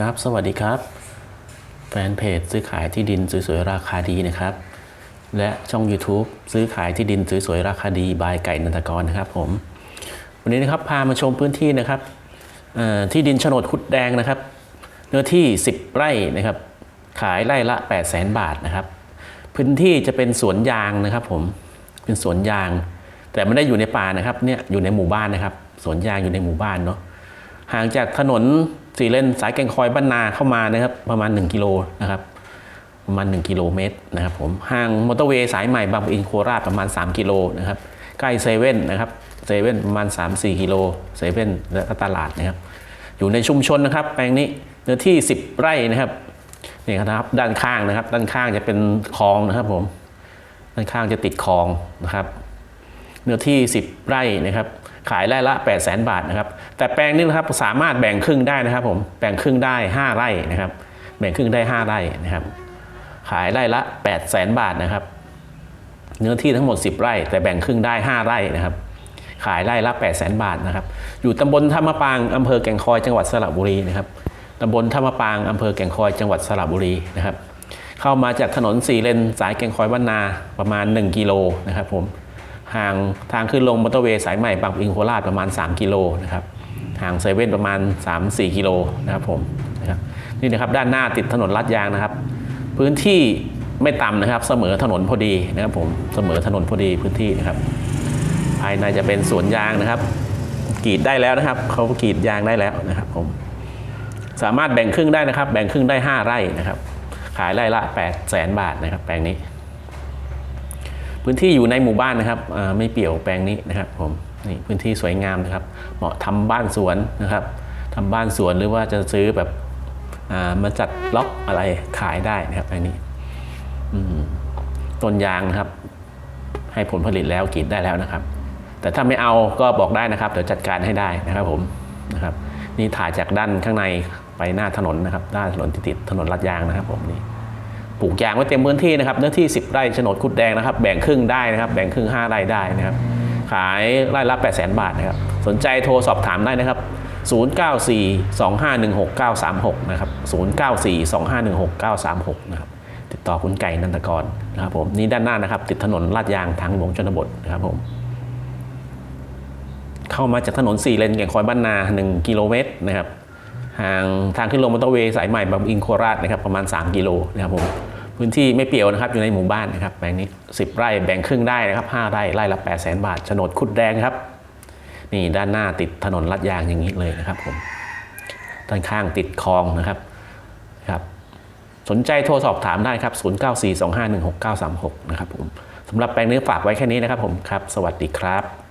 ครับ สวัสดีครับ แฟนเพจซื้อขายที่ดินสวยๆราคาดีนะครับ และช่อง YouTube ซื้อขายที่ดินสวยๆราคาดีบายไก่นันทกรนะครับผม วันนี้นะครับพามาชมพื้นที่นะครับที่ดินโฉนดคุดแดงนะครับ เนื้อที่ 10 ไร่นะครับ ขายไร่ละ 8 0 0 0 0 0 บาทนะครับ พื้นที่จะเป็นสวนยางนะครับผมเป็นสวนยาง แต่ไม่ได้อยู่ในป่านะครับเนี่ยอยู่ในหมู่บ้านนะครับสวนยางอยู่ในหมู่บ้านเนาะห่างจากถนน สี่เลนสายแก่งคอยบ้านนาเข้ามานะครับประมาณ 1 กิโลนะครับประมาณ 1 กิโลเมตรนะครับผมห่างมอเตอร์เวย์สายใหม่บางปะอินโคราชประมาณ 3 กิโลนะครับใกล้เซเว่นนะครับเซเว่นประมาณ 3-4 กิโลเซเว่นและก็ตลาดนะครับอยู่ในชุมชนนะครับ แปลงนี้เนื้อที่ 10 ไร่นะครับนี่ครับด้านข้างนะครับ ด้านข้างจะเป็นคลองนะครับผมด้านข้างจะติดคลองนะครับ เนื้อที่ 10 ไร่นะครับขายไร่ละ8 0 0 0 0 0 บาทนะครับแต่แปลงนี้นะครับสามารถแบ่งครึ่งได้นะครับผมแบ่งครึ่งได้ 5 ไร่นะครับแบ่งครึ่งได้ 5 ไร่นะครับ ขายไร่ละ 8 0 0 0 0 0 บาทนะครับ เนื้อที่ทั้งหมด 10 ไร่ แต่แบ่งครึ่งได้ 5 ไร่นะครับขายไร่ละ 8 0 0 0 0 0 บาทนะครับ อยู่ตำบลท่ามะปางอำเภอแก่งคอยจังหวัดสระบุรีนะครับตำบลท่ามะปางอำเภอแก่งคอยจังหวัดสระบุรีนะครับ เข้ามาจากถนนสี่เลนสายแก่งคอยบ้านนาประมาณ 1 กิโลนะครับผม ห่างทางขึ้นลงมอเตอร์เวย์สายใหม่บางปะอินโคราชประมาณ 3 กิโลนะครับห่างเซเว่นประมาณ 3-4 กิโลนะครับผมนะครับนี่นะครับด้านหน้าติดถนนลาดยางนะครับ พื้นที่ไม่ต่ำนะครับ เสมอถนนพอดีนะครับผมเสมอถนนพอดีพื้นที่นะครับ ภายในจะเป็นสวนยางนะครับกรีดได้แล้วนะครับเขากรีดยางได้แล้วนะครับผมสามารถแบ่งครึ่งได้นะครับ แบ่งครึ่งได้ 5 ไร่นะครับ ขายไร่ละ8 0 0แสนบาทนะครับ แปลงนี้ พื้นที่อยู่ในหมู่บ้านนะครับไม่เปี่ยวแปลงนี้นะครับผมนี่พื้นที่สวยงามนะครับ เหมาะทำบ้านสวนนะครับทำบ้านสวนหรือว่าจะซื้อแบบามาจัดล็อกอะไรขายได้นะครับแปลงนี้ต้นยางนะครับ ให้ผลผลิตแล้วกรีดได้แล้วนะครับ แต่ถ้าไม่เอาก็บอกได้นะครับเดี๋ยวจัดการให้ได้นะครับผมนะครับ นี่ถ่ายจากด้านข้างในไปหน้าถนนนะครับด้านถนนที่ติดถนนลาดยางนะครับผมนี่ ปลูกยางไว้เต็มพื้นที่นะครับเนื้อที่ 10 ไร่โฉนดคุดแดงนะครับ แบ่งครึ่งได้นะครับ แบ่งครึ่ง 5 ไร่ได้นะครับ ขายไร่ละ8 0 0 0 0 0 บาทนะครับ สนใจโทรสอบถามได้นะครับ 0942516936 นะครับ 0942516936 นะครับ ติดต่อคุณไก่นันทกรนะครับผม นี่ด้านหน้านะครับ ติดถนนลาดยางทางหลวงชนบทนะครับผม เข้ามาจากถนน 4 เลนแก่งคอยบ้านนา 1 กิโลเมตรนะครับ ห่างทางขึ้นลงมอเตอร์เวย์สายใหม่บางอินโคราชนะครับประมาณ 3 กิโลนะครับผมพื้นที่ไม่เปี่ยวนะครับอยู่ในหมู่บ้านนะครับแปลงนี้ 10 ไร่แบ่งครึ่งได้นะครับ5ไร่ไร่ละ8 0 0 0 0 0 บาทโฉนดคุดแดงครับนี่ด้านหน้าติดถนนลัดยางอย่างนี้เลยนะครับผมด้านข้างติดคลองนะครับครับ สนใจโทรสอบถามได้ครับ 0942516936 นะครับผมสำหรับแปลงนี้ฝากไว้แค่นี้นะครับผมครับ สวัสดีครับ